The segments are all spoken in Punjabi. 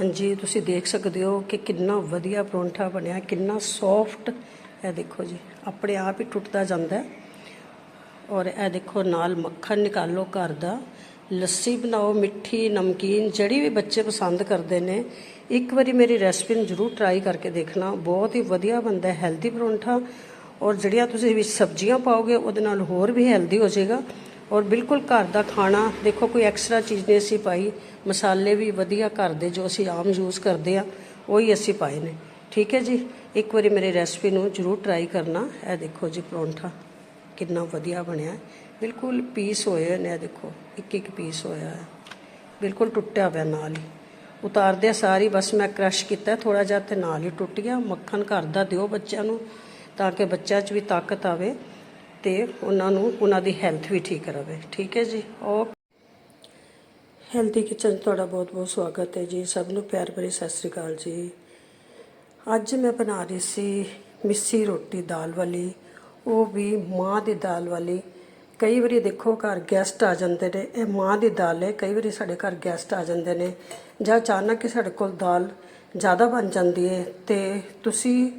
ਹਾਂਜੀ, ਤੁਸੀਂ ਦੇਖ ਸਕਦੇ ਹੋ ਕਿ ਕਿੰਨਾ ਵਧੀਆ ਪਰੌਂਠਾ ਬਣਿਆ, ਕਿੰਨਾ ਸੌਫਟ ਇਹ ਦੇਖੋ ਜੀ, ਆਪਣੇ ਆਪ ਹੀ ਟੁੱਟਦਾ ਜਾਂਦਾ ਔਰ ਇਹ ਦੇਖੋ, ਨਾਲ ਮੱਖਣ ਨਿਕਾਲੋ ਘਰ ਦਾ। ਲੱਸੀ ਬਣਾਓ, ਮਿੱਠੀ, ਨਮਕੀਨ, ਜਿਹੜੀ ਵੀ ਬੱਚੇ ਪਸੰਦ ਕਰਦੇ ਨੇ। ਇੱਕ ਵਾਰੀ ਮੇਰੀ ਰੈਸਪੀ ਨੂੰ ਜ਼ਰੂਰ ਟਰਾਈ ਕਰਕੇ ਦੇਖਣਾ। ਬਹੁਤ ਹੀ ਵਧੀਆ ਬਣਦਾ ਹੈਲਦੀ ਪਰੌਂਠਾ। ਔਰ ਜਿਹੜੀਆਂ ਤੁਸੀਂ ਵਿੱਚ ਸਬਜ਼ੀਆਂ ਪਾਓਗੇ, ਉਹਦੇ ਨਾਲ ਹੋਰ ਵੀ ਹੈਲਦੀ ਹੋ ਜਾਏਗਾ। ਔਰ ਬਿਲਕੁਲ ਘਰ ਦਾ ਖਾਣਾ, ਦੇਖੋ ਕੋਈ ਐਕਸਟਰਾ ਚੀਜ਼ ਨਹੀਂ ਅਸੀਂ ਪਾਈ। ਮਸਾਲੇ ਵੀ ਵਧੀਆ ਘਰ ਦੇ ਜੋ ਅਸੀਂ ਆਮ ਯੂਜ਼ ਕਰਦੇ ਆ, ਉਹੀ ਅਸੀਂ ਪਾਏ ਨੇ। ਠੀਕ ਹੈ ਜੀ? ਇੱਕ ਵਾਰੀ ਮੇਰੀ ਰੈਸਪੀ ਨੂੰ ਜ਼ਰੂਰ ਟਰਾਈ ਕਰਨਾ। ਇਹ ਦੇਖੋ ਜੀ ਪਰੌਂਠਾ ਕਿੰਨਾ ਵਧੀਆ ਬਣਿਆ। ਬਿਲਕੁਲ ਪੀਸ ਹੋਏ ਹੋਏ ਨੇ, ਇਹ ਦੇਖੋ, ਇੱਕ ਇੱਕ ਪੀਸ ਹੋਇਆ ਹੈ। ਬਿਲਕੁਲ ਟੁੱਟਿਆ ਪਿਆ ਨਾਲ ਹੀ। ਉਤਾਰਦਿਆਂ ਸਾਰੀ ਬਸ ਮੈਂ ਕ੍ਰਸ਼ ਕੀਤਾ ਥੋੜਾ ਜਿਹਾ ਤੇ ਨਾਲ ਹੀ ਟੁੱਟ ਗਿਆ। ਮੱਖਣ ਘਰ ਦਾ ਦਿਓ ਬੱਚਿਆਂ ਨੂੰ, ਤਾਂ ਕਿ ਬੱਚਿਆਂ 'ਚ ਵੀ ਤਾਕਤ ਆਵੇ। ਤੇ ਉਹਨਾਂ ਨੂੰ, ਉਹਨਾਂ ਦੀ ਹੈਲਥ ਵੀ ਠੀਕ ਰਵੇ। ਠੀਕ ਹੈ ਜੀ? ਓ ਹੈਲਦੀ ਕਿਚਨ ਤੁਹਾਡਾ ਬਹੁਤ ਬਹੁਤ ਸਵਾਗਤ ਹੈ ਜੀ। ਸਭ ਨੂੰ ਪਿਆਰ ਭਰੀ ਸਤਿ ਸ੍ਰੀ ਅਕਾਲ ਜੀ। ਅੱਜ ਮੈਂ ਬਣਾ ਰਹੀ ਸੀ ਮਿੱਸੀ ਰੋਟੀ ਦਾਲ ਵਾਲੀ। ਉਹ ਵੀ ਮਾਂ ਦੀ ਦਾਲ ਵਾਲੀ। ਕਈ ਵਾਰੀ ਦੇਖੋ ਘਰ ਗੈਸਟ ਆ ਜਾਂਦੇ ਨੇ। ਇਹ ਮਾਂ ਦੀ ਦਾਲ ਹੈ। ਕਈ ਵਾਰੀ ਸਾਡੇ ਘਰ ਗੈਸਟ ਆ ਜਾਂਦੇ ਨੇ। ਜਾਂ ਅਚਾਨਕ ਹੀ ਸਾਡੇ ਕੋਲ ਦਾਲ ਜ਼ਿਆਦਾ ਬਣ ਜਾਂਦੀ ਹੈ। ਤੇ ਤੁਸੀਂ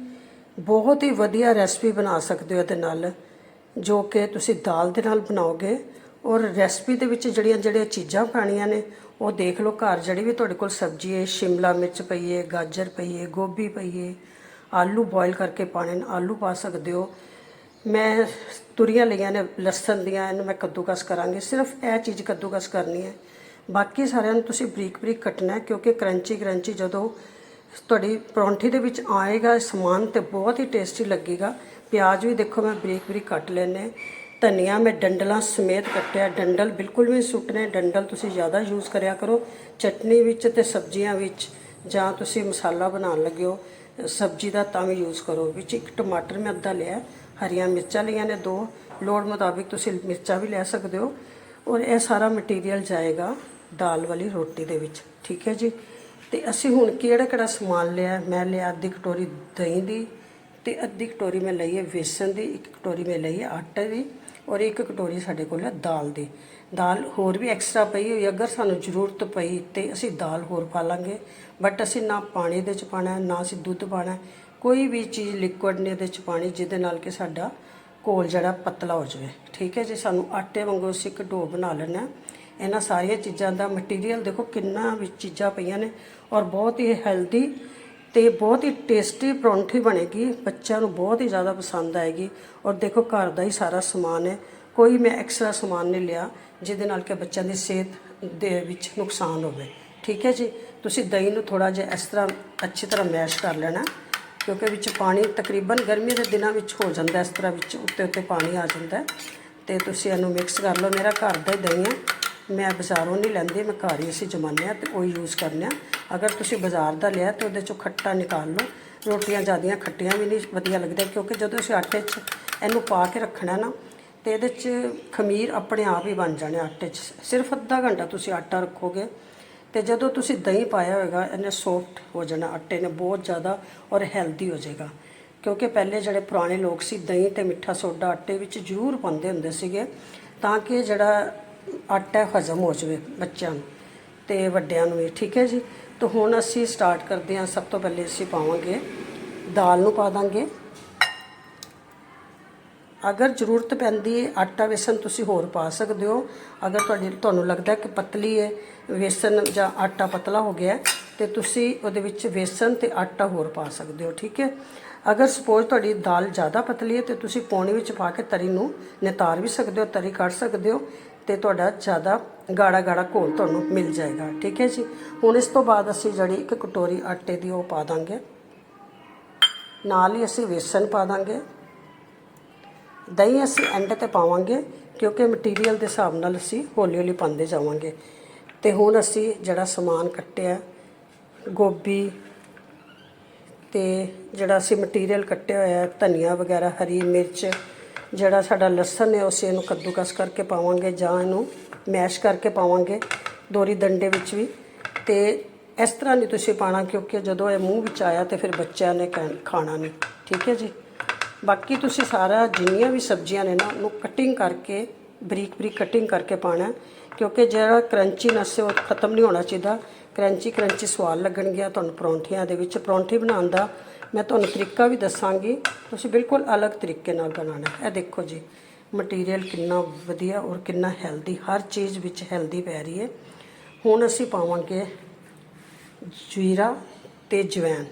ਬਹੁਤ ਹੀ ਵਧੀਆ ਰੈਸਪੀ ਬਣਾ ਸਕਦੇ ਹੋ ਇਹਦੇ ਨਾਲ। ਜੋ ਕਿ ਤੁਸੀਂ ਦਾਲ ਦੇ ਨਾਲ ਬਣਾਓਗੇ ਔਰ ਰੈਸਪੀ ਦੇ ਵਿੱਚ ਜਿਹੜੀਆਂ ਜਿਹੜੀਆਂ ਚੀਜ਼ਾਂ ਪਾਣੀਆਂ ਨੇ, ਉਹ ਦੇਖ ਲਓ ਘਰ ਜਿਹੜੀ ਵੀ ਤੁਹਾਡੇ ਕੋਲ ਸਬਜ਼ੀ ਹੈ, ਸ਼ਿਮਲਾ ਮਿਰਚ ਪਈ ਹੈ, ਗਾਜਰ ਪਈ ਹੈ, ਗੋਭੀ ਪਈ ਹੈ, ਆਲੂ ਬੋਇਲ ਕਰਕੇ ਪਾਣੇ ਨੇ, ਆਲੂ ਪਾ ਸਕਦੇ ਹੋ। ਮੈਂ ਤੁਰੀਆਂ ਲਈਆਂ ਨੇ, ਲਸਣ ਦੀਆਂ, ਇਹਨੂੰ ਮੈਂ ਕੱਦੂਕਸ ਕਰਾਂਗੀ, ਸਿਰਫ ਇਹ ਚੀਜ਼ ਕੱਦੂਕਸ ਕਰਨੀ ਹੈ। ਬਾਕੀ ਸਾਰਿਆਂ ਨੂੰ ਤੁਸੀਂ ਬਰੀਕ ਬਰੀਕ ਕੱਟਣਾ ਕਿਉਂਕਿ ਕਰੰਚੀ ਕਰੰਚੀ ਜਦੋਂ ਤੁਹਾਡੀ ਪਰੌਂਠੀ ਦੇ ਵਿੱਚ ਆਏਗਾ ਸਮਾਨ ਤੇ ਬਹੁਤ ਹੀ ਟੇਸਟੀ ਲੱਗੇਗਾ। ਪਿਆਜ਼ ਵੀ ਦੇਖੋ ਮੈਂ ਬਰੀਕ ਬਰੀਕ ਕੱਟ ਲੈਣੇ ਧਨੀਆ ਮੈਂ ਡੰਡਲਾਂ ਸਮੇਤ ਕੱਟਿਆ। ਡੰਡਲ ਬਿਲਕੁਲ ਵੀ ਨਹੀਂ ਸੁੱਟਣੇ। ਡੰਡਲ ਤੁਸੀਂ ਜ਼ਿਆਦਾ ਯੂਜ਼ ਕਰਿਆ ਕਰੋ। ਚਟਨੀ ਵਿੱਚ ਤੇ ਸਬਜ਼ੀਆਂ ਵਿੱਚ ਜਾਂ ਤੁਸੀਂ ਮਸਾਲਾ ਬਣਾਉਣ ਲੱਗੇ ਹੋ, ਸਬਜ਼ੀ ਦਾ ਤਾਂ ਵੀ ਯੂਜ਼ ਕਰੋ। ਵਿੱਚ ਇੱਕ ਟਮਾਟਰ ਮੈਂ ਅੱਧਾ ਲਿਆ। ਹਰੀਆਂ ਮਿਰਚਾਂ ਲਈਆਂ ਨੇ ਦੋ। ਲੋੜ ਮੁਤਾਬਿਕ ਤੁਸੀਂ ਮਿਰਚਾਂ ਵੀ ਲੈ ਸਕਦੇ ਹੋ। ਔਰ ਇਹ ਸਾਰਾ ਮਟੀਰੀਅਲ ਜਾਏਗਾ ਦਾਲ ਵਾਲੀ ਰੋਟੀ ਦੇ ਵਿੱਚ। ਠੀਕ ਹੈ ਜੀ? ਤੇ ਅਸੀਂ ਹੁਣ ਕਿਹੜਾ ਕਿਹੜਾ ਸਮਾਨ ਲਿਆ? ਮੈਂ ਲਿਆ ਅੱਧੀ ਕਟੋਰੀ ਦਹੀਂ ਦੀ। ਤੇ ਅੱਧੀ ਕਟੋਰੀ ਮੈਂ ਲਈ ਹੈ ਵੇਸਣ ਦੀ, ਇੱਕ ਕਟੋਰੀ ਮੈਂ ਲਈ ਹੈ ਆਟੇ ਦੀ ਔਰ ਇੱਕ ਕਟੋਰੀ ਸਾਡੇ ਕੋਲ ਹੈ ਦਾਲ ਦੀ। ਦਾਲ ਹੋਰ ਵੀ ਐਕਸਟਰਾ ਪਈ ਹੋਈ ਅਗਰ ਸਾਨੂੰ ਜ਼ਰੂਰਤ ਪਈ ਤੇ ਅਸੀਂ ਦਾਲ ਹੋਰ ਪਾ ਲਾਂਗੇ। ਬਟ ਅਸੀਂ ਨਾ ਪਾਣੀ ਦੇ ਚ ਪਾਣਾ ਨਾ ਅਸੀਂ ਦੁੱਧ ਪਾਣਾ ਕੋਈ ਵੀ ਚੀਜ਼ ਲਿਕੁਇਡ ਨੇ ਇਹਦੇ ਚ ਪਾਣੀ ਜਿਹਦੇ ਨਾਲ ਕਿ ਸਾਡਾ ਘੋਲ ਜਿਹੜਾ ਪਤਲਾ ਹੋ ਜਾਵੇ। ਠੀਕ ਹੈ ਜੀ, ਸਾਨੂੰ ਆਟੇ ਵਾਂਗੂ ਅਸੀਂ ਇੱਕ ਡੋ ਬਣਾ ਲੈਣਾ ਇਹਨਾਂ ਸਾਰੀਆਂ ਚੀਜ਼ਾਂ ਦਾ ਮਟੀਰੀਅਲ ਦੇਖੋ ਕਿੰਨਾ ਵਿੱਚ ਚੀਜ਼ਾਂ ਪਈਆਂ ਨੇ ਔਰ ਬਹੁਤ ਹੀ ਹੈਲਦੀ ਤੇ ਬਹੁਤ ਹੀ ਟੇਸਟੀ ਪਰੌਂਠੀ ਬਣੇਗੀ। ਬੱਚਿਆਂ ਨੂੰ ਬਹੁਤ ਹੀ ਜ਼ਿਆਦਾ ਪਸੰਦ ਆਏਗੀ। ਔਰ ਦੇਖੋ, ਘਰ ਦਾ ਹੀ ਸਾਰਾ ਸਮਾਨ ਹੈ। ਕੋਈ ਮੈਂ ਐਕਸਟਰਾ ਸਮਾਨ ਨਹੀਂ ਲਿਆ, ਜਿਹਦੇ ਨਾਲ ਕਿ ਬੱਚਿਆਂ ਦੀ ਸਿਹਤ ਦੇ ਵਿੱਚ ਨੁਕਸਾਨ ਹੋਵੇ। ਠੀਕ ਹੈ ਜੀ? ਤੁਸੀਂ ਦਹੀਂ ਨੂੰ ਥੋੜਾ ਜਿਹਾ ਇਸ ਤਰ੍ਹਾਂ ਅੱਛੀ ਤਰ੍ਹਾਂ ਮੈਸ਼ ਕਰ ਲੈਣਾ, ਕਿਉਂਕਿ ਵਿੱਚ ਪਾਣੀ ਤਕਰੀਬਨ ਗਰਮੀ ਦੇ ਦਿਨਾਂ ਵਿੱਚ ਹੋ ਜਾਂਦਾ ਇਸ ਤਰ੍ਹਾਂ ਵਿੱਚ ਉੱਤੇ ਉੱਤੇ ਪਾਣੀ ਆ ਜਾਂਦਾ ਹੈ। ਤੇ ਤੁਸੀਂ ਇਹਨੂੰ ਮਿਕਸ ਕਰ ਲਓ। ਮੇਰਾ ਘਰ ਦਾ ਹੀ ਦਹੀਂ ਹੈ। ਮੈਂ ਬਾਜ਼ਾਰੋਂ ਨਹੀਂ ਲੈਂਦੀ, ਮੈਂ ਘਰ ਹੀ ਅਸੀਂ ਜਮਾਨੇ ਆ ਤੇ ਉਹ ਯੂਜ਼ ਕਰਨੇ ਆ। ਅਗਰ ਤੁਸੀਂ ਬਾਜ਼ਾਰ ਦਾ ਲਿਆ ਤੇ ਉਹਦੇ ਚੋਂ ਖੱਟਾ ਨਿਕਾਲ ਲਓ। ਰੋਟੀਆਂ ਜ਼ਿਆਦੀਆਂ ਖੱਟੀਆਂ ਵੀ ਨਹੀਂ ਵਧੀਆ ਲੱਗਦੀਆਂ, ਕਿਉਂਕਿ ਜਦੋਂ ਅਸੀਂ ਆਟੇ 'ਚ ਇਹਨੂੰ ਪਾ ਕੇ ਰੱਖਣਾ ਨਾ, ਤੇ ਇਹਦੇ 'ਚ ਖਮੀਰ ਆਪਣੇ ਆਪ ਹੀ ਬਣ ਜਾਣੇ ਆਟੇ 'ਚ। ਸਿਰਫ ਅੱਧਾ ਘੰਟਾ ਤੁਸੀਂ ਆਟਾ ਰੱਖੋਗੇ, ਤੇ ਜਦੋਂ ਤੁਸੀਂ ਦਹੀਂ ਪਾਇਆ ਹੋਏਗਾ, ਇਹਨੇ ਸੌਫਟ ਹੋ ਜਾਣਾ ਆਟੇ ਨੇ, ਬਹੁਤ ਜ਼ਿਆਦਾ ਔਰ ਹੈਲਦੀ ਹੋ ਜਾਏਗਾ। ਕਿਉਂਕਿ ਪਹਿਲੇ ਜਿਹੜੇ ਪੁਰਾਣੇ ਲੋਕ ਸੀ, ਦਹੀਂ ਤੇ ਮਿੱਠਾ ਸੋਡਾ ਆਟੇ ਵਿੱਚ ਜ਼ਰੂਰ ਪਾਉਂਦੇ ਹੁੰਦੇ ਸੀਗੇ, ਤਾਂ ਕਿ ਜਿਹੜਾ ਆਟਾ ਹਜ਼ਮ ਹੋ ਜਾਵੇ ਬੱਚਿਆਂ ਨੂੰ ਤੇ ਵੱਡਿਆਂ ਨੂੰ ਵੀ ਠੀਕ ਹੈ ਜੀ? ਤਾਂ ਹੁਣ ਅਸੀਂ ਸਟਾਰਟ ਕਰਦੇ ਹਾਂ। ਸਭ ਤੋਂ ਪਹਿਲੇ ਅਸੀਂ ਪਾਵਾਂਗੇ ਦਾਲ ਨੂੰ ਪਾ ਦਾਂਗੇ। ਅਗਰ ਜ਼ਰੂਰਤ ਪੈਂਦੀ ਹੈ ਆਟਾ ਵੇਸਣ ਤੁਸੀਂ ਹੋਰ ਪਾ ਸਕਦੇ ਹੋ। ਅਗਰ ਤੁਹਾਡੀ ਤੁਹਾਨੂੰ ਲੱਗਦਾ ਕਿ ਪਤਲੀ ਹੈ ਵੇਸਣ ਜਾਂ ਆਟਾ ਪਤਲਾ ਹੋ ਗਿਆ ਹੈ, ਤੇ ਤੁਸੀਂ ਉਹਦੇ ਵਿੱਚ ਵੇਸਣ ਤੇ ਆਟਾ ਹੋਰ ਪਾ ਸਕਦੇ ਹੋ ਠੀਕ ਹੈ? ਅਗਰ ਸਪੋਜ਼ ਤੁਹਾਡੀ ਦਾਲ ਜ਼ਿਆਦਾ ਪਤਲੀ ਹੈ ਤੇ ਤੁਸੀਂ ਪੌਣੀ ਵਿੱਚ ਪਾ ਕੇ ਤਰੀ ਨੂੰ ਨਿਤਾਰ ਵੀ ਸਕਦੇ ਹੋ, ਤਰੀ ਕੱਢ ਸਕਦੇ ਹੋ ਤੇ ਤੁਹਾਡਾ ਜ਼ਿਆਦਾ ਗਾੜਾ ਗਾੜਾ ਘੋਲ ਤੁਹਾਨੂੰ ਮਿਲ ਜਾਏਗਾ। ਠੀਕ ਹੈ ਜੀ? ਹੁਣ ਇਸ ਤੋਂ ਬਾਅਦ ਅਸੀਂ ਜਿਹੜੀ ਇੱਕ ਕਟੋਰੀ ਆਟੇ ਦੀ ਉਹ ਪਾ ਦਾਂਗੇ। ਨਾਲ ਹੀ ਅਸੀਂ ਵੇਸਣ ਪਾ ਦਾਂਗੇ। ਦਹੀਂ ਅਸੀਂ ਐਂਡ ਤੇ ਪਾਵਾਂਗੇ ਕਿਉਂਕਿ ਮਟੀਰੀਅਲ ਦੇ ਹਿਸਾਬ ਨਾਲ ਅਸੀਂ ਹੌਲੀ ਹੌਲੀ ਪਾਉਂਦੇ ਜਾਵਾਂਗੇ। ਤੇ ਹੁਣ ਅਸੀਂ ਜਿਹੜਾ ਸਮਾਨ ਕੱਟਿਆ, ਗੋਭੀ ਤੇ ਜਿਹੜਾ ਅਸੀਂ ਮਟੀਰੀਅਲ ਕੱਟਿਆ ਹੋਇਆ ਧਨੀਆ ਵਗੈਰਾ, ਹਰੀ ਮਿਰਚ, ਜਿਹੜਾ ਸਾਡਾ ਲਸਣ ਹੈ, ਅਸੀਂ ਇਹਨੂੰ ਕੱਦੂਕਸ ਕਰਕੇ ਪਾਵਾਂਗੇ ਜਾਂ ਇਹਨੂੰ ਮੈਸ਼ ਕਰਕੇ ਪਾਵਾਂਗੇ ਦੋਰੀ ਡੰਡੇ ਵਿੱਚ ਵੀ। ਤੇ ਇਸ ਤਰ੍ਹਾਂ ਨਹੀਂ ਤੁਸੀਂ ਪਾਣਾ ਕਿਉਂਕਿ ਜਦੋਂ ਇਹ ਮੂੰਹ ਵਿੱਚ ਆਇਆ ਤੇ ਫਿਰ ਬੱਚਿਆਂ ਨੇ ਕਹਿ- ਖਾਣਾ ਨਹੀਂ। ਠੀਕ ਹੈ ਜੀ? ਬਾਕੀ ਤੁਸੀਂ ਸਾਰਾ ਜਿੰਨੀਆਂ ਵੀ ਸਬਜ਼ੀਆਂ ਨੇ ਨਾ, ਉਹਨੂੰ ਕਟਿੰਗ ਕਰਕੇ ਬਰੀਕ ਬਰੀਕ ਕਟਿੰਗ ਕਰਕੇ ਪਾਣਾ ਕਿਉਂਕਿ ਜਿਹੜਾ ਕਰੰਚੀ ਨਸ ਉਹ ਖਤਮ ਨਹੀਂ ਹੋਣਾ ਚਾਹੀਦਾ। ਕਰੰਚੀ ਕਰੰਚੀ ਸਵਾਦ ਲੱਗਣਗੇ ਤੁਹਾਨੂੰ ਪਰੌਂਠਿਆਂ ਦੇ ਵਿੱਚ। ਪਰੌਂਠੀ ਬਣਾਉਣ ਦਾ ਮੈਂ ਤੁਹਾਨੂੰ ਤਰੀਕਾ ਵੀ ਦੱਸਾਂਗੀ। ਤੁਸੀਂ ਬਿਲਕੁਲ ਅਲੱਗ ਤਰੀਕੇ ਨਾਲ ਬਣਾਉਣਾ ਇਹ ਦੇਖੋ ਜੀ ਮਟੀਰੀਅਲ ਕਿੰਨਾ ਵਧੀਆ ਔਰ ਕਿੰਨਾ ਹੈਲਦੀ ਹਰ ਚੀਜ਼ ਵਿੱਚ ਹੈਲਦੀ ਪੈ ਰਹੀ ਹੈ। ਹੁਣ ਅਸੀਂ ਪਾਵਾਂਗੇ ਜੀਰਾ ਤੇ ਜਵੈਨ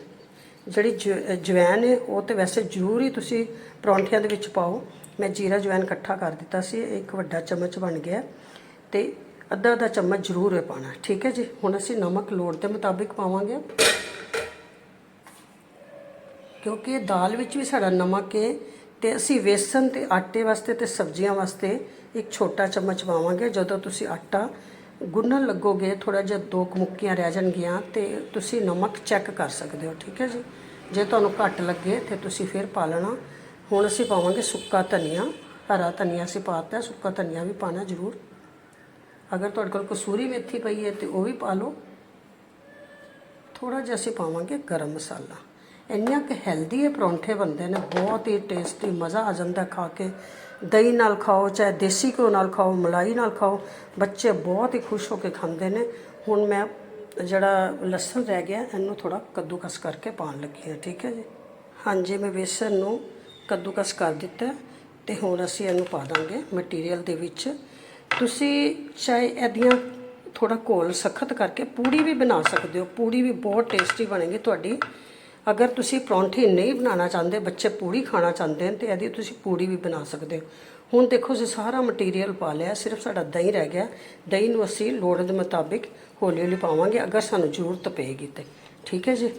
ਜਿਹੜੀ ਜਵੈਨ ਹੈ, ਉਹ ਤੇ ਵੈਸੇ ਜ਼ਰੂਰ ਹੀ ਤੁਸੀਂ ਪਰੌਂਠਿਆਂ ਦੇ ਵਿੱਚ ਪਾਓ। ਮੈਂ ਜੀਰਾ ਜਵੈਨ ਇਕੱਠਾ ਕਰ ਦਿੱਤਾ ਸੀ। ਇੱਕ ਵੱਡਾ ਚਮਚ ਬਣ ਗਿਆ। ਤੇ ਅੱਧਾ ਅੱਧਾ ਚਮਚ ਜ਼ਰੂਰ ਹੈ ਪਾਣਾ ਠੀਕ ਹੈ ਜੀ? ਹੁਣ ਅਸੀਂ ਨਮਕ ਲੋੜ ਦੇ ਮੁਤਾਬਿਕ ਪਾਵਾਂਗੇ। ਕਿਉਂਕਿ ਦਾਲ ਵਿੱਚ ਵੀ ਸਾਡਾ ਨਮਕ ਹੈ ਤੇ ਅਸੀਂ ਵੇਸਣ ਤੇ ਆਟੇ ਵਾਸਤੇ ਤੇ ਸਬਜ਼ੀਆਂ ਵਾਸਤੇ ਇੱਕ ਛੋਟਾ ਚਮਚ ਪਾਵਾਂਗੇ। ਜਦੋਂ ਤੁਸੀਂ ਆਟਾ ਗੁੰਨਣ ਲੱਗੋਗੇ ਥੋੜਾ ਜਿਹਾ ਦੋ ਕੁ ਮੁੱਕੀਆਂ ਰਹਿ ਜਾਣਗੀਆਂ ਤੇ ਤੁਸੀਂ ਨਮਕ ਚੈੱਕ ਕਰ ਸਕਦੇ ਹੋ। ਠੀਕ ਹੈ ਜੀ? ਜੇ ਤੁਹਾਨੂੰ ਘੱਟ ਲੱਗੇ ਤੇ ਤੁਸੀਂ ਫਿਰ ਪਾ ਲੈਣਾ। ਹੁਣ ਅਸੀਂ ਪਾਵਾਂਗੇ ਸੁੱਕਾ ਧਨੀਆ। ਹਰਾ ਧਨੀਆ ਅਸੀਂ ਪਾਤਾ ਸੁੱਕਾ ਧਨੀਆ ਵੀ ਪਾਣਾ ਜ਼ਰੂਰ। ਅਗਰ ਤੁਹਾਡੇ ਕੋਲ ਕਸੂਰੀ ਮੇਥੀ ਪਈ ਹੈ ਤੇ ਉਹ ਵੀ ਪਾ ਲਓ। ਥੋੜਾ ਜਿਹਾ ਅਸੀਂ ਪਾਵਾਂਗੇ ਗਰਮ ਮਸਾਲਾ। ਇੰਨਾ ਕਿ ਹੈਲਦੀ ਇਹ ਪਰੌਂਠੇ ਬਣਦੇ ਨੇ, ਬਹੁਤ ਹੀ ਟੇਸਟੀ ਮਜ਼ਾ ਆ ਜਾਂਦਾ ਖਾ ਕੇ। ਦਹੀਂ ਨਾਲ ਖਾਓ, ਚਾਹੇ ਦੇਸੀ ਘਿਓ ਨਾਲ ਖਾਓ, ਮਲਾਈ ਨਾਲ ਖਾਓ, ਬੱਚੇ ਬਹੁਤ ਹੀ ਖੁਸ਼ ਹੋ ਕੇ ਖਾਂਦੇ ਨੇ। ਹੁਣ ਮੈਂ ਜਿਹੜਾ ਲਸਣ ਰਹਿ ਗਿਆ, ਇਹਨੂੰ ਥੋੜਾ ਕੱਦੂਕਸ ਕਰਕੇ ਪਾਉਣ ਲੱਗੀ ਹਾਂ, ਠੀਕ ਹੈ ਜੀ? ਹਾਂਜੀ, ਮੈਂ ਵੇਸਣ ਨੂੰ ਕੱਦੂਕਸ ਕਰ ਦਿੱਤਾ ਹੈ ਤੇ ਹੁਣ ਅਸੀਂ ਇਹਨੂੰ ਪਾ ਦਾਂਗੇ ਮਟੀਰੀਅਲ ਦੇ ਵਿੱਚ। ਤੁਸੀਂ ਚਾਹੇ ਇਹਦੀਆਂ ਥੋੜਾ ਘੋਲ ਸਖਤ ਕਰਕੇ ਪੂੜੀ ਵੀ ਬਣਾ ਸਕਦੇ ਹੋ। ਪੂੜੀ ਵੀ ਬਹੁਤ ਟੇਸਟੀ ਬਣੇਗੀ ਤੁਹਾਡੀ। ਅਗਰ ਤੁਸੀਂ ਪਰੌਂਠੀ ਨਹੀਂ ਬਣਾਉਣਾ ਚਾਹੁੰਦੇ, ਬੱਚੇ ਪੂੜੀ ਖਾਣਾ ਚਾਹੁੰਦੇ ਨੇ ਤੇ ਇਹਦੀ ਤੁਸੀਂ ਪੂੜੀ ਵੀ ਬਣਾ ਸਕਦੇ ਹੋ। ਹੁਣ ਦੇਖੋ, ਅਸੀਂ ਸਾਰਾ ਮਟੀਰੀਅਲ ਪਾ ਲਿਆ, ਸਿਰਫ ਸਾਡਾ ਦਹੀਂ ਰਹਿ ਗਿਆ। ਦਹੀਂ ਨੂੰ ਅਸੀਂ ਲੋੜ ਦੇ ਮੁਤਾਬਿਕ ਹੌਲੀ ਹੌਲੀ ਪਾਵਾਂਗੇ, ਅਗਰ ਸਾਨੂੰ ਜ਼ਰੂਰਤ ਪਏਗੀ ਤੇ। ਠੀਕ ਹੈ ਜੀ?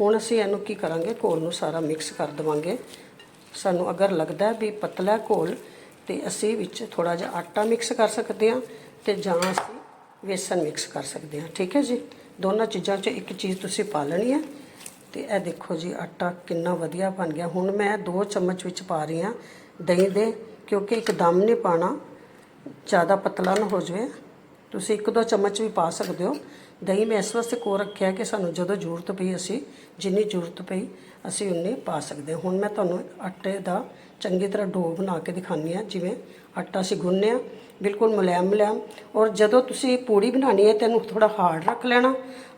ਹੁਣ ਅਸੀਂ ਇਹਨੂੰ ਕੀ ਕਰਾਂਗੇ? ਘੋਲ ਨੂੰ ਸਾਰਾ ਮਿਕਸ ਕਰ ਦੇਵਾਂਗੇ। ਸਾਨੂੰ ਅਗਰ ਲੱਗਦਾ ਵੀ ਪਤਲਾ ਘੋਲ ਤੇ ਅਸੀਂ ਵਿੱਚ ਥੋੜਾ ਜਿਹਾ ਆਟਾ ਮਿਕਸ ਕਰ ਸਕਦੇ ਹਾਂ ਤੇ ਜਾਂ ਅਸੀਂ ਵੇਸਣ ਮਿਕਸ ਕਰ ਸਕਦੇ ਹਾਂ, ਠੀਕ ਹੈ ਜੀ? ਦੋਨਾਂ ਚੀਜ਼ਾਂ 'ਚੋਂ ਇੱਕ ਚੀਜ਼ ਤੁਸੀਂ ਪਾ ਲੈਣੀ ਹੈ ਤੇ ਇਹ ਦੇਖੋ ਜੀ, ਆਟਾ ਕਿੰਨਾ ਵਧੀਆ ਬਣ ਗਿਆ। ਹੁਣ ਮੈਂ ਦੋ ਚਮਚ ਵਿੱਚ ਪਾ ਰਹੀ ਹਾਂ ਦਹੀਂ ਦੇ, ਕਿਉਂਕਿ ਇੱਕ ਦਮ ਨਹੀਂ ਪਾਣਾ, ਜ਼ਿਆਦਾ ਪਤਲਾ ਨਾ ਹੋ ਜਾਵੇ। ਤੁਸੀਂ ਇੱਕ ਦੋ ਚਮਚ ਵੀ ਪਾ ਸਕਦੇ ਹੋ। ਦਹੀਂ ਮੈਂ ਇਸ ਵਾਸਤੇ ਕੋ ਰੱਖਿਆ ਕਿ ਸਾਨੂੰ ਜਦੋਂ ਜ਼ਰੂਰਤ ਪਈ ਅਸੀਂ, ਜਿੰਨੀ ਜ਼ਰੂਰਤ ਪਈ, ਅਸੀਂ ਉਨੀ ਪਾ ਸਕਦੇ ਹੁਣ ਮੈਂ ਤੁਹਾਨੂੰ ਆਟੇ ਦਾ ਚੰਗੀ ਤਰ੍ਹਾਂ ਡੋ ਬਣਾ ਕੇ ਦਿਖਾਉਂਦੀ ਹਾਂ, ਜਿਵੇਂ ਆਟਾ ਅਸੀਂ ਗੁੰਨਿਆ, ਬਿਲਕੁਲ ਮੁਲਾਇਮ ਮੁਲਾਇਮ ਔਰ ਜਦੋਂ ਤੁਸੀਂ ਪੂੜੀ ਬਣਾਉਣੀ ਹੈ ਤੈਨੂੰ ਥੋੜਾ ਹਾਰਡ ਰੱਖ ਲੈਣਾ।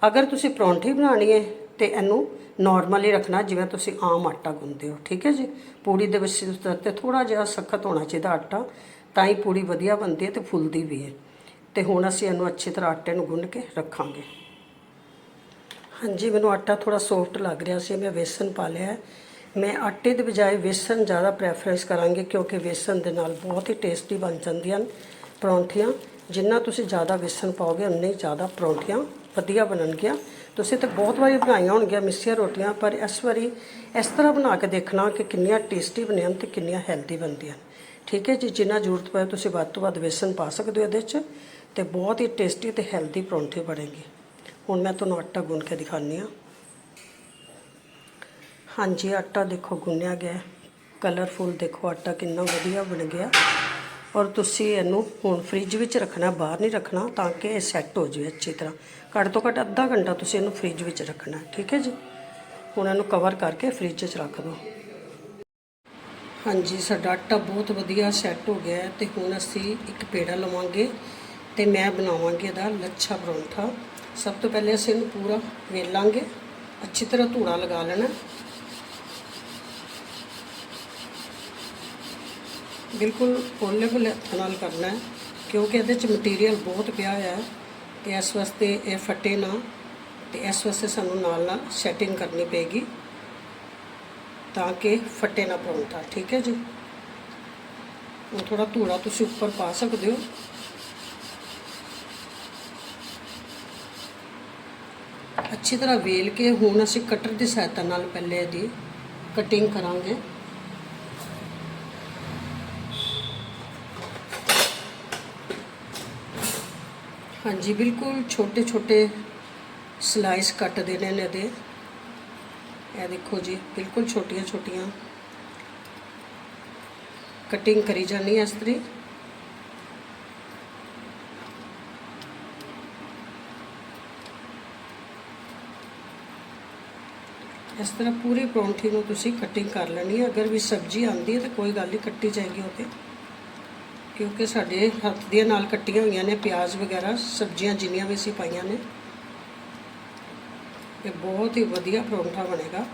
ਅਗਰ ਤੁਸੀਂ ਪਰੌਂਠੀ ਬਣਾਉਣੀ ਹੈ ਤੇ ਇਹਨੂੰ ਨਾਰਮਲ ਹੀ ਰੱਖਣਾ, ਜਿਵੇਂ ਤੁਸੀਂ ਆਮ ਆਟਾ ਗੁੰਨਦੇ ਹੋ, ਠੀਕ ਹੈ ਜੀ? ਪੂੜੀ ਦੇ ਵਿੱਚ ਤੇ ਥੋੜਾ ਜਿਹਾ ਸਖਤ ਹੋਣਾ ਚਾਹੀਦਾ ਆਟਾ, ਤਾਂ ਹੀ ਪੂੜੀ ਵਧੀਆ ਬਣਦੀ ਹੈ ਤੇ ਫੁੱਲਦੀ ਵੀ ਹੈ। ਤੇ ਹੁਣ ਅਸੀਂ ਇਹਨੂੰ ਅੱਛੀ ਤਰ੍ਹਾਂ ਆਟੇ ਨੂੰ ਗੁੰਨ ਕੇ ਰੱਖਾਂਗੇ। ਹਾਂਜੀ, ਮੈਨੂੰ ਆਟਾ ਥੋੜਾ ਸੌਫਟ ਲੱਗ ਰਿਹਾ ਸੀ, ਮੈਂ ਵੇਸਣ ਪਾ ਲਿਆ। ਮੈਂ ਆਟੇ ਦੇ ਬਜਾਏ ਵੇਸਣ ਜ਼ਿਆਦਾ ਪ੍ਰੈਫਰੈਂਸ ਕਰਾਂਗੇ ਕਿਉਂਕਿ ਵੇਸਣ ਦੇ ਨਾਲ ਬਹੁਤ ਹੀ ਟੇਸਟੀ ਬਣ ਜਾਂਦੀਆਂ ਹਨ ਪਰੌਂਠੀਆਂ। ਜਿੰਨਾ ਤੁਸੀਂ ਜ਼ਿਆਦਾ ਵੇਸਣ ਪਾਓਗੇ ਉਨੇ ਜ਼ਿਆਦਾ ਪਰੌਂਠੀਆਂ ਵਧੀਆ ਬਣਨਗੀਆਂ। ਤੁਸੀਂ ਤਾਂ ਬਹੁਤ ਵਾਰੀ ਬਣਾਈਆਂ ਹੋਣਗੀਆਂ ਮਿੱਸੀਆਂ ਰੋਟੀਆਂ, ਪਰ ਇਸ ਵਾਰੀ ਇਸ ਤਰ੍ਹਾਂ ਬਣਾ ਕੇ ਦੇਖਣਾ ਕਿ ਕਿੰਨੀਆਂ ਟੇਸਟੀ ਬਣੀਆਂ ਤੇ ਕਿੰਨੀਆਂ ਹੈਲਦੀ ਬਣਦੀਆਂ ਠੀਕ ਹੈ ਜੀ, ਜਿੰਨਾ ਜ਼ਰੂਰਤ ਪਏ ਤੁਸੀਂ ਵੱਧ ਤੋਂ ਵੱਧ ਵੇਸਣ ਪਾ ਸਕਦੇ ਹੋ ਇਹਦੇ 'ਚ। ਤੇ ਬਹੁਤ ਹੀ ਟੇਸਟੀ ਤੇ ਹੈਲਦੀ ਪਰੌਂਠੇ ਬਣੇਗੀ ਹੁਣ ਮੈਂ ਤੁਹਾਨੂੰ ਆਟਾ ਗੁੰਨ ਕੇ ਦਿਖਾਉਂਦੀ ਹਾਂ। ਹਾਂਜੀ, ਆਟਾ ਦੇਖੋ ਗੁੰਨਿਆ ਗਿਆ ਕਲਰਫੁਲ ਦੇਖੋ ਆਟਾ ਕਿੰਨਾ ਵਧੀਆ ਬਣ ਗਿਆ। ਔਰ ਤੁਸੀਂ ਇਹਨੂੰ ਹੁਣ ਫ੍ਰਿਜ ਵਿੱਚ ਰੱਖਣਾ, ਬਾਹਰ ਨਹੀਂ ਰੱਖਣਾ, ਤਾਂ ਕਿ ਇਹ ਸੈੱਟ ਹੋ ਜਾਵੇ ਅੱਛੀ ਤਰ੍ਹਾਂ। ਘੱਟ ਤੋਂ ਘੱਟ ਅੱਧਾ ਘੰਟਾ ਤੁਸੀਂ ਇਹਨੂੰ ਫ੍ਰਿਜ ਵਿੱਚ ਰੱਖਣਾ ਠੀਕ ਹੈ ਜੀ? ਹੁਣ ਇਹਨੂੰ ਕਵਰ ਕਰਕੇ ਫ੍ਰਿਜ 'ਚ ਰੱਖ ਦਿਓ। ਹਾਂਜੀ, ਸਾਡਾ ਆਟਾ ਬਹੁਤ ਵਧੀਆ ਸੈੱਟ ਹੋ ਗਿਆ ਹੈ ਤੇ ਹੁਣ ਅਸੀਂ ਇੱਕ ਪੇੜਾ ਲਵਾਂਗੇ। ਤੇ ਮੈਂ ਬਣਾਵਾਂਗੀ ਇਹਦਾ ਲੱਛਾ ਪਰੌਂਠਾ। ਸਭ ਤੋਂ ਪਹਿਲੇ ਅਸੀਂ ਇਹਨੂੰ ਪੂਰਾ ਵੇਲਾਂਗੇ। ਅੱਛੀ ਤਰ੍ਹਾਂ ਧੂੜਾ ਲਗਾ ਲੈਣਾ। ਬਿਲਕੁਲ ਪੋਲੇ ਪੋਲੇ ਹੱਥ ਨਾਲ ਕਰਨਾ ਹੈ, ਕਿਉਂਕਿ ਇਹਦੇ ਚ ਮਟੀਰੀਅਲ ਬਹੁਤ ਪਿਆ ਹੋਇਆ ਹੈ ਤੇ ਇਸ ਵਾਸਤੇ ਇਹ ਫਟੇ ਨਾ, ਤੇ ਇਸ ਵਾਸਤੇ ਸਾਨੂੰ ਨਾਲ ਨਾਲ ਸੈਟਿੰਗ ਕਰਨੀ ਪਏਗੀ ਤਾਂ ਕਿ ਫਟੇ ਨਾ ਪਰੌਂਠਾ, ਠੀਕ ਹੈ ਜੀ? ਉਹ ਥੋੜਾ ਧੂੜਾ ਤੁਸੀਂ ਉੱਪਰ ਪਾ ਸਕਦੇ ਹੋ। ਅੱਛੀ ਤਰ੍ਹਾਂ ਵੇਲ ਕੇ ਹੁਣ ਅਸੀਂ ਕਟਰ ਦੀ ਸਹਾਇਤਾ ਨਾਲ ਪਹਿਲੇ ਇਹਦੀ ਕਟਿੰਗ ਕਰਾਂਗੇ। ਹਾਂਜੀ, ਬਿਲਕੁਲ ਛੋਟੇ ਛੋਟੇ ਸਲਾਈਸ ਕੱਟ ਦੇਣੇ ਨੇ ਇਹਦੇ। ਇਹ ਦੇਖੋ ਜੀ, ਬਿਲਕੁਲ ਛੋਟੀਆਂ ਛੋਟੀਆਂ ਕਟਿੰਗ ਕਰੀ ਜਾਣੀ ਹੈ ਇਸ ਤਰੀ ਇਸ ਤਰ੍ਹਾਂ ਪੂਰੀ ਪਰੌਂਠੀ ਨੂੰ ਤੁਸੀਂ ਕਟਿੰਗ ਕਰ ਲੈਣੀ ਹੈ। ਅਗਰ ਵੀ ਸਬਜ਼ੀ ਆਂਦੀ ਹੈ ਤਾਂ ਕੋਈ ਗੱਲ ਨਹੀਂ, ਕੱਟੀ ਜਾਏਗੀ ਉਹ ਤੇ। ਕਿਉਂਕਿ ਸਾਡੇ ਹੱਥ ਦੀਆਂ ਨਾਲ ਕੱਟੀਆਂ ਹੋਈਆਂ ਨੇ ਪਿਆਜ਼ ਵਗੈਰਾ, ਸਬਜ਼ੀਆਂ ਜਿੰਨੀਆਂ ਵੀ ਅਸੀਂ ਪਾਈਆਂ ਨੇ। ਇਹ ਬਹੁਤ ਹੀ ਵਧੀਆ ਪਰੌਂਠਾ ਬਣੇਗਾ।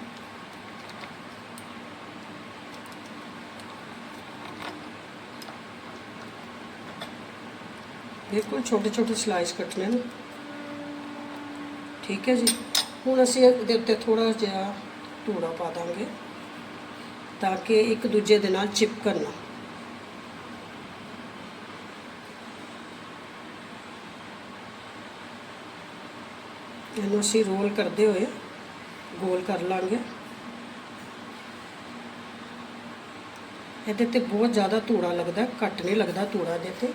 ਬਿਲਕੁਲ ਛੋਟੇ ਛੋਟੇ ਸਲਾਈਸ ਕੱਟਣੇ ਨੇ। ਠੀਕ ਹੈ ਜੀ। ਹੁਣ ਅਸੀਂ ਇਹਦੇ ਉੱਤੇ ਥੋੜਾ ਜਿਹਾ ਧੂੜਾ ਪਾ ਦਾਂਗੇ ਤਾਂ ਕਿ ਇੱਕ ਦੂਜੇ ਦੇ ਨਾਲ ਚਿਪਕਣ ਨਾ ਇਹਨੂੰ ਅਸੀਂ ਰੋਲ ਕਰਦੇ ਹੋਏ ਗੋਲ ਕਰ ਲਾਂਗੇ। ਇਹਦੇ ਤੇ ਬਹੁਤ ਜ਼ਿਆਦਾ ਧੂੜਾ ਲੱਗਦਾ, ਘੱਟ ਨਹੀਂ ਲੱਗਦਾ ਧੂੜਾ ਇਹਦੇ ਤੇ,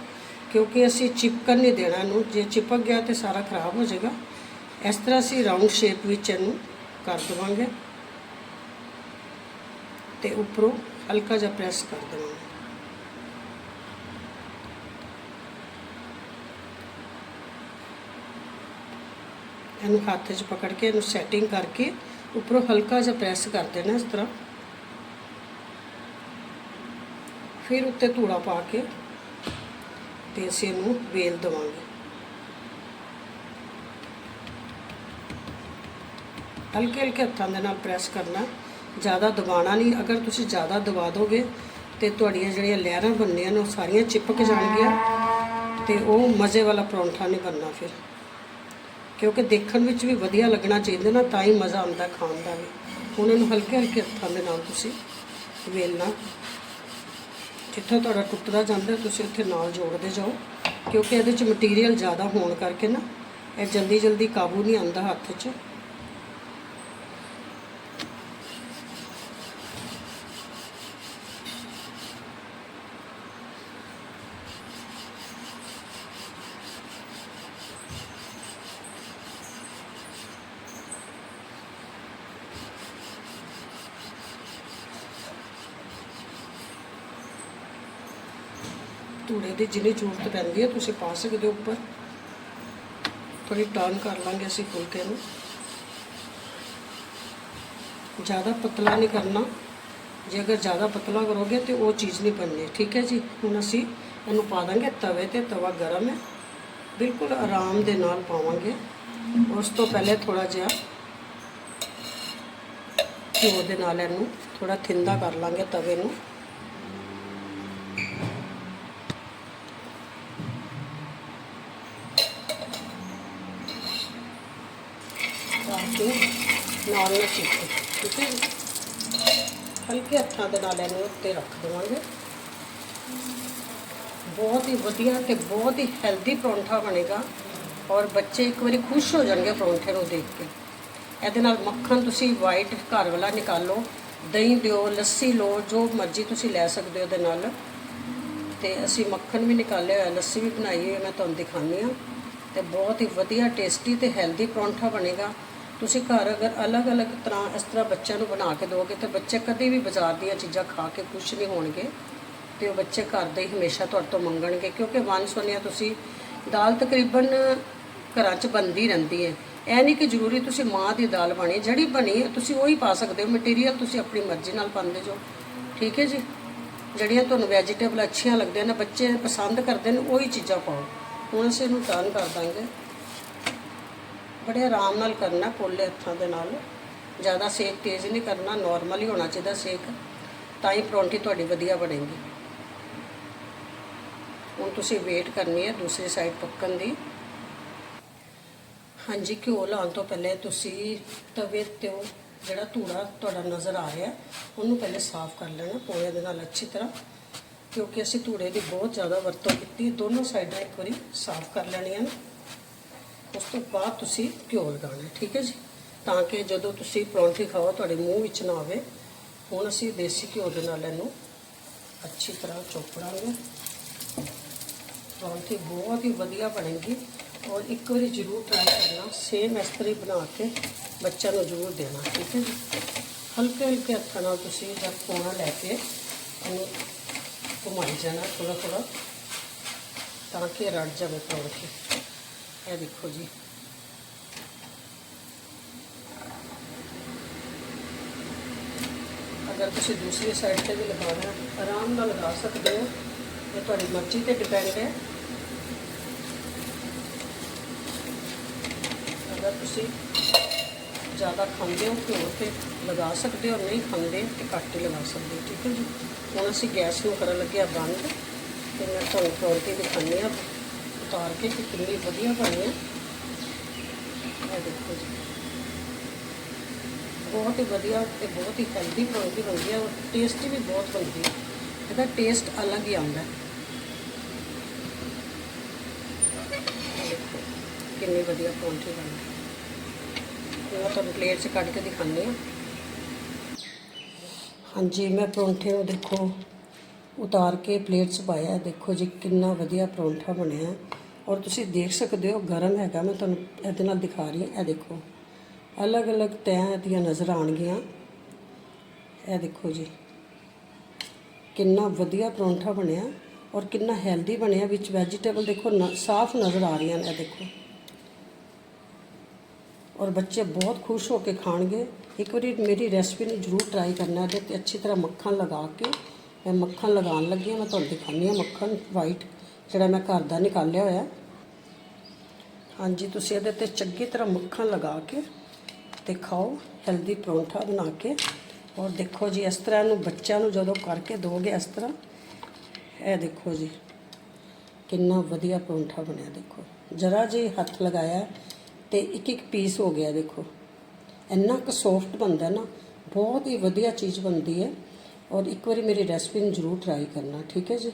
ਕਿਉਂਕਿ ਅਸੀਂ ਚਿਪਕਣ ਨਹੀਂ ਦੇਣਾ ਇਹਨੂੰ। ਜੇ ਚਿਪਕ ਗਿਆ ਤੇ ਸਾਰਾ ਖਰਾਬ ਹੋ ਜਾਏਗਾ। ਇਸ ਤਰ੍ਹਾਂ ਅਸੀਂ ਰਾਉਂਡ ਸ਼ੇਪ ਵਿੱਚ ਇਹਨੂੰ ਕਰ ਦੇਵਾਂਗੇ। ਤੇ ਉੱਪਰੋਂ ਹਲਕਾ ਜਿਹਾ ਪ੍ਰੈਸ ਕਰ ਦੇਵਾਂਗੇ। ਇਹਨੂੰ ਹੱਥ 'ਚ ਪਕੜ ਕੇ ਇਹਨੂੰ ਸੈਟਿੰਗ ਕਰਕੇ ਉੱਪਰੋਂ ਹਲਕਾ ਜਿਹਾ ਪ੍ਰੈਸ ਕਰ ਦੇਣਾ ਇਸ ਤਰ੍ਹਾਂ। ਫਿਰ ਉੱਤੇ ਧੂੜਾ ਪਾ ਕੇ ਤੇ ਅਸੀਂ ਇਹਨੂੰ ਵੇਲ ਦਵਾਂਗੇ। ਹਲਕੇ ਹਲਕੇ ਹੱਥਾਂ ਦੇ ਨਾਲ ਪ੍ਰੈਸ ਕਰਨਾ, ਜ਼ਿਆਦਾ ਦਬਾਣਾ ਨਹੀਂ। ਅਗਰ ਤੁਸੀਂ ਜ਼ਿਆਦਾ ਦਬਾ ਦੋਗੇ ਤੇ ਤੁਹਾਡੀਆਂ ਜਿਹੜੀਆਂ ਲਹਿਰਾਂ ਬਣਨੀਆਂ ਨੇ, ਉਹ ਸਾਰੀਆਂ ਚਿਪਕ ਜਾਣਗੀਆਂ ਤੇ ਉਹ ਮਜ਼ੇ ਵਾਲਾ ਪਰੌਂਠਾ ਨਹੀਂ ਬਣਨਾ ਫਿਰ। ਕਿਉਂਕਿ ਦੇਖਣ ਵਿੱਚ ਵੀ ਵਧੀਆ ਲੱਗਣਾ ਚਾਹੀਦਾ ਨਾ, ਤਾਂ ਹੀ ਮਜ਼ਾ ਆਉਂਦਾ ਖਾਣ ਦਾ ਵੀ। ਹੁਣ ਇਹਨੂੰ ਹਲਕੇ ਹਲਕੇ ਹੱਥਾਂ ਦੇ ਨਾਲ ਤੁਸੀਂ ਵੇਲਣਾ। ਜਿੱਥੋਂ ਤੁਹਾਡਾ ਟੁੱਟਦਾ ਜਾਂਦਾ, ਤੁਸੀਂ ਉੱਥੇ ਨਾਲ ਜੋੜਦੇ ਜਾਓ। ਕਿਉਂਕਿ ਇਹਦੇ ਚ ਮਟੀਰੀਅਲ ਜ਼ਿਆਦਾ ਹੋਣ ਕਰਕੇ ਨਾ, ਇਹ ਜਲਦੀ ਜਲਦੀ ਕਾਬੂ ਨਹੀਂ ਆਉਂਦਾ ਹੱਥ 'ਚ। ਧੂੜੇ ਦੀ ਜਿੰਨੀ ਜ਼ਰੂਰਤ ਪੈਂਦੀ ਹੈ, ਤੁਸੀਂ ਪਾ ਸਕਦੇ ਹੋ ਉੱਪਰ। ਥੋੜੀ ਟਰਨ ਕਰ ਲਾਂਗੇ ਅਸੀਂ ਫੁਲਕੇ ਨੂੰ। ਜ਼ਿਆਦਾ ਪਤਲਾ ਨਹੀਂ ਕਰਨਾ। ਜੇ ਅਗਰ ਜ਼ਿਆਦਾ ਪਤਲਾ ਕਰੋਗੇ ਤੇ ਉਹ ਚੀਜ਼ ਨਹੀਂ ਬਣਨੀ, ਠੀਕ ਹੈ ਜੀ? ਹੁਣ ਅਸੀਂ ਇਹਨੂੰ ਪਾ ਦਾਂਗੇ ਤਵੇ ਤੇ, ਤਵਾ ਗਰਮ ਹੈ। ਬਿਲਕੁਲ ਆਰਾਮ ਦੇ ਨਾਲ ਪਾਵਾਂਗੇ। ਉਸ ਤੋਂ ਪਹਿਲੇ ਥੋੜਾ ਜਿਹਾ ਘਿਓ ਦੇ ਨਾਲ ਇਹਨੂੰ ਥੋੜਾ ਥਿੰਦਾ ਕਰ ਲਾਂਗੇ ਤਵੇ ਨੂੰ ਤਾਂ ਕਿ ਨਾਲ ਨਾ ਚਿਪਕੇ ਠੀਕ ਹੈ ਹਲਕੇ ਹੱਥਾਂ ਦੇ ਨਾਲ ਇਹਨੂੰ ਉੱਤੇ ਰੱਖ ਦੇਵਾਂਗੇ। ਬਹੁਤ ਹੀ ਵਧੀਆ ਤੇ ਬਹੁਤ ਹੀ ਹੈਲਦੀ ਪਰੌਂਠਾ ਬਣੇਗਾ ਔਰ ਬੱਚੇ ਇੱਕ ਵਾਰੀ ਖੁਸ਼ ਹੋ ਜਾਣਗੇ ਪਰੌਂਠੇ ਨੂੰ ਦੇਖ ਕੇ। ਇਹਦੇ ਨਾਲ ਮੱਖਣ ਤੁਸੀਂ ਵਾਈਟ ਘਰ ਵਾਲਾ ਨਿਕਾਲੋ, ਦਹੀਂ ਦਿਓ, ਲੱਸੀ ਲਓ, ਜੋ ਮਰਜ਼ੀ ਤੁਸੀਂ ਲੈ ਸਕਦੇ ਹੋ ਉਹਦੇ ਨਾਲ। ਤੇ ਅਸੀਂ ਮੱਖਣ ਵੀ ਨਿਕਾਲਿਆ ਹੋਇਆ ਲੱਸੀ ਵੀ ਬਣਾਈ ਹੋਈ ਮੈਂ ਤੁਹਾਨੂੰ ਦਿਖਾਉਂਦੀ ਹਾਂ। ਤੇ ਬਹੁਤ ਹੀ ਵਧੀਆ ਟੇਸਟੀ ਤੇ ਹੈਲਦੀ ਪਰੌਂਠਾ ਬਣੇਗਾ। ਤੁਸੀਂ ਘਰ ਅਗਰ ਅਲੱਗ-ਅਲੱਗ ਤਰ੍ਹਾਂ ਇਸ ਤਰ੍ਹਾਂ ਬੱਚਿਆਂ ਨੂੰ ਬਣਾ ਕੇ ਦੋਗੇ ਤੇ ਬੱਚੇ ਕਦੇ ਵੀ ਬਾਜ਼ਾਰ ਦੀਆਂ ਚੀਜ਼ਾਂ ਖਾ ਕੇ ਖੁਸ਼ ਨਹੀਂ ਹੋਣਗੇ ਤੇ ਉਹ ਬੱਚੇ ਘਰ ਦੇ ਹੀ ਹਮੇਸ਼ਾ ਤੁਹਾਡੇ ਤੋਂ ਮੰਗਣਗੇ ਕਿਉਂਕਿ ਵੰਨ ਸੁਣਿਆ ਤੁਸੀਂ ਦਾਲ ਤਕਰੀਬਨ ਘਰਾਂ 'ਚ ਬਣਦੀ ਰਹਿੰਦੀ ਹੈ। ਇਹ ਨਹੀਂ ਕਿ ਜ਼ਰੂਰੀ ਤੁਸੀਂ ਮਾਂ ਦੀ ਦਾਲ ਬਣੀ, ਜਿਹੜੀ ਬਣੀ ਤੁਸੀਂ ਉਹੀ ਪਾ ਸਕਦੇ ਹੋ, ਮਟੀਰੀਅਲ ਤੁਸੀਂ ਆਪਣੀ ਮਰਜ਼ੀ ਨਾਲ ਪਾਉਂਦੇ ਜੋ। ਠੀਕ ਹੈ ਜੀ? ਜਿਹੜੀਆਂ ਤੁਹਾਨੂੰ ਵੈਜੀਟੇਬਲ ਅੱਛੀਆਂ ਲੱਗਦੀਆਂ ਨੇ, ਬੱਚੇ ਪਸੰਦ ਕਰਦੇ ਨੇ, ਉਹੀ ਚੀਜ਼ਾਂ ਪਾਓ। ਹੁਣ ਅਸੀਂ ਇਹਨੂੰ ਟਰਨ ਕਰ ਦਾਂਗੇ। ਬੜੇ ਆਰਾਮ ਨਾਲ ਕਰਨਾ ਪੋਲੇ ਹੱਥਾਂ ਦੇ ਨਾਲ। ਜ਼ਿਆਦਾ ਸੇਕ ਤੇਜ਼ ਨਹੀਂ ਕਰਨਾ ਨਾਰਮਲ ਹੀ ਹੋਣਾ ਚਾਹੀਦਾ ਸੇਕ। ਤਾਂ ਹੀ ਪਰੌਂਠੀ ਤੁਹਾਡੀ ਵਧੀਆ ਬਣੇਗੀ। ਹੁਣ ਤੁਸੀਂ ਵੇਟ ਕਰਨੀ ਹੈ ਦੂਸਰੀ ਸਾਈਡ ਪੱਕਣ ਦੀ। ਹਾਂਜੀ, ਘਿਓ ਲਾਉਣ ਤੋਂ ਪਹਿਲੇ ਤੁਸੀਂ ਤਵੇ ਤੇ ਉਹ ਜਿਹੜਾ ਧੂੜਾ ਤੁਹਾਡਾ ਨਜ਼ਰ ਆ ਰਿਹਾ, ਉਹਨੂੰ ਪਹਿਲੇ ਸਾਫ਼ ਕਰ ਲੈਣਾ ਪੋਲੇ ਦੇ ਨਾਲ ਅੱਛੀ ਤਰ੍ਹਾਂ। ਕਿਉਂਕਿ ਅਸੀਂ ਧੂੜੇ ਦੀ ਬਹੁਤ ਜ਼ਿਆਦਾ ਵਰਤੋਂ ਕੀਤੀ, ਦੋਨੋਂ ਸਾਈਡਾਂ ਇੱਕ ਵਾਰੀ ਸਾਫ਼ ਕਰ ਲੈਣੀਆਂ ਨੇ। ਉਸ ਤੋਂ ਬਾਅਦ ਤੁਸੀਂ ਘਿਓ ਲਗਾਉਣਾ, ਠੀਕ ਹੈ ਜੀ? ਤਾਂ ਕਿ ਜਦੋਂ ਤੁਸੀਂ ਪਰੌਂਠੀ ਖਾਓ, ਤੁਹਾਡੇ ਮੂੰਹ ਵਿੱਚ ਨਾ ਆਵੇ। ਹੁਣ ਅਸੀਂ ਦੇਸੀ ਘਿਓ ਦੇ ਨਾਲ ਇਹਨੂੰ ਅੱਛੀ ਤਰ੍ਹਾਂ ਚੋਪੜਾਂਗੇ ਪਰੌਂਠੀ ਬਹੁਤ ਹੀ ਵਧੀਆ ਬਣੇਗੀ ਔਰ ਇੱਕ ਵਾਰੀ ਜ਼ਰੂਰ ਟਰਾਈ ਕਰਨਾ। ਸੇਮ ਇਸ ਤਰ੍ਹਾਂ ਹੀ ਬਣਾ ਕੇ ਬੱਚਿਆਂ ਨੂੰ ਜ਼ਰੂਰ ਦੇਣਾ, ਠੀਕ ਹੈ ਜੀ? ਹਲਕੇ ਹਲਕੇ ਹੱਥਾਂ ਨਾਲ ਤੁਸੀਂ ਜਦ ਪੋਣਾ ਲੈ ਕੇ ਇਹਨੂੰ ਘੁਮਾਈ ਜਾਣਾ ਥੋੜਾ ਥੋੜਾ ਤਾਂ ਕਿ ਰੜ ਜਾਵੇ ਪਰੌਂਠੀ। ਇਹ ਦੇਖੋ ਜੀ। ਅਗਰ ਤੁਸੀਂ ਦੂਸਰੀ ਸਾਈਡ ਤੇ ਵੀ ਲਗਾਉਣਾ ਹੈ, ਆਰਾਮ ਨਾਲ ਲਗਾ ਸਕਦੇ ਹੋ। ਇਹ ਤੁਹਾਡੀ ਮਰਜ਼ੀ ਤੇ ਡਿਪੈਂਡ ਹੈ। ਅਗਰ ਤੁਸੀਂ ਜ਼ਿਆਦਾ ਖਾਂਦੇ ਹੋ ਘਿਓ ਤੇ ਲਗਾ ਸਕਦੇ ਹੋ ਨਹੀਂ ਖਾਂਦੇ ਤੇ ਘੱਟ ਹੀ ਲਗਾ ਸਕਦੇ ਹੋ ਠੀਕ ਹੈ ਜੀ। ਹੁਣ ਅਸੀਂ ਗੈਸ ਨੂੰ ਕਰਨ ਲੱਗੇ ਆ ਬੰਦ ਤੇ ਮੈਂ ਤੁਹਾਨੂੰ ਤੋੜ ਕੇ ਦਿਖਾਉਂਦੀ ਆ ਉਤਾਰ ਕੇ ਕਿ ਕਿੰਨੀ ਵਧੀਆ ਬਣੀ ਹੈ ਇਹ ਦੇਖੋ ਜੀ। ਬਹੁਤ ਹੀ ਵਧੀਆ ਤੇ ਬਹੁਤ ਹੀ ਹੈਲਦੀ ਪਰੌਂਠੀ ਬਣਦੀ ਹੈ ਔਰ ਟੇਸਟੀ ਵੀ ਬਹੁਤ ਬਣਦੀ ਹੈ ਇਹਦਾ ਟੇਸਟ ਅਲੱਗ ਹੀ ਆਉਂਦਾ। ਹੈ ਇਹ ਦੇਖੋ, ਕਿੰਨੀ ਵਧੀਆ ਪਰੌਂਠੀ ਬਣਦੀ ਹੈ ਮੈਂ ਤੁਹਾਨੂੰ ਪਲੇਟ 'ਚ ਕੱਢ ਕੇ ਦਿਖਾਉਂਦੀ ਹਾਂ ਹਾਂਜੀ ਮੈਂ ਪਰੌਂਠੇ ਨੂੰ ਦੇਖੋ ਉਤਾਰ ਕੇ ਪਲੇਟ 'ਚ ਪਾਇਆ। ਹੈ। ਦੇਖੋ ਜੀ ਕਿੰਨਾ ਵਧੀਆ ਪਰੌਂਠਾ ਬਣਿਆ। ਹੈ। ਔਰ ਤੁਸੀਂ ਦੇਖ ਸਕਦੇ ਹੋ, ਗਰਮ ਹੈਗਾ, ਮੈਂ ਤੁਹਾਨੂੰ ਇਹਦੇ ਨਾਲ ਦਿਖਾ ਰਹੀ ਹਾਂ, ਇਹ ਦੇਖੋ। ਅਲੱਗ-ਅਲੱਗ ਤੈਆਂ ਦੀਆਂ ਨਜ਼ਰ ਆਉਣਗੀਆਂ। ਇਹ ਦੇਖੋ ਜੀ, ਕਿੰਨਾ ਵਧੀਆ ਪਰੌਂਠਾ ਬਣਿਆ ਔਰ ਕਿੰਨਾ ਹੈਲਦੀ ਬਣਿਆ, ਵਿੱਚ ਵੈਜੀਟੇਬਲ ਦੇਖੋ, ਨ- ਸਾਫ਼ ਨਜ਼ਰ ਆ ਰਹੀਆਂ ਨੇ, ਇਹ ਦੇਖੋ। ਔਰ ਬੱਚੇ ਬਹੁਤ ਖੁਸ਼ ਹੋ ਕੇ ਖਾਣਗੇ। ਇੱਕ ਵਾਰੀ ਮੇਰੀ ਰੈਸਪੀ ਨੂੰ ਜ਼ਰੂਰ ਟਰਾਈ ਕਰਨਾ ਇਹਦੇ ਤੇ ਅੱਛੀ ਤਰ੍ਹਾਂ ਮੱਖਣ ਲਗਾ ਕੇ, ਮੈਂ ਮੱਖਣ ਲਗਾਉਣ ਲੱਗੀ ਹਾਂ, ਮੈਂ ਤੁਹਾਨੂੰ ਦਿਖਾਉਂਦੀ ਹਾਂ ਮੱਖਣ ਵਾਈਟ ਜਿਹੜਾ ਮੈਂ ਘਰ ਦਾ ਨਿਕਾਲਿਆ ਹੋਇਆ। ਹਾਂਜੀ, ਤੁਸੀਂ ਇਹਦੇ ਤੇ ਚੰਗੀ ਤਰ੍ਹਾਂ ਮੱਖਣ ਲਗਾ ਕੇ ਤੇ ਖਾਓ ਹੈਲਦੀ ਪਰੌਂਠਾ ਬਣਾ ਕੇ। ਔਰ ਦੇਖੋ ਜੀ, ਇਸ ਤਰ੍ਹਾਂ ਨੂੰ ਬੱਚਿਆਂ ਨੂੰ ਜਦੋਂ ਕਰਕੇ ਦੋਗੇ ਇਸ ਤਰ੍ਹਾਂ, ਇਹ ਦੇਖੋ ਜੀ, ਕਿੰਨਾ ਵਧੀਆ ਪਰੌਂਠਾ ਬਣਿਆ, ਦੇਖੋ। ਜਰਾ ਜੀ ਹੱਥ ਲਗਾਇਆ ਤੇ ਇੱਕ ਇੱਕ ਪੀਸ ਹੋ ਗਿਆ, ਦੇਖੋ। ਇੰਨਾ ਕੁ ਸੌਫਟ ਬਣਦਾ ਨਾ, ਬਹੁਤ ਹੀ ਵਧੀਆ ਚੀਜ਼ ਬਣਦੀ ਹੈ। ਔਰ ਇੱਕ ਵਾਰੀ ਮੇਰੀ ਰੈਸਪੀ ਨੂੰ ਜ਼ਰੂਰ ਟਰਾਈ ਕਰਨਾ, ਠੀਕ ਹੈ ਜੀ?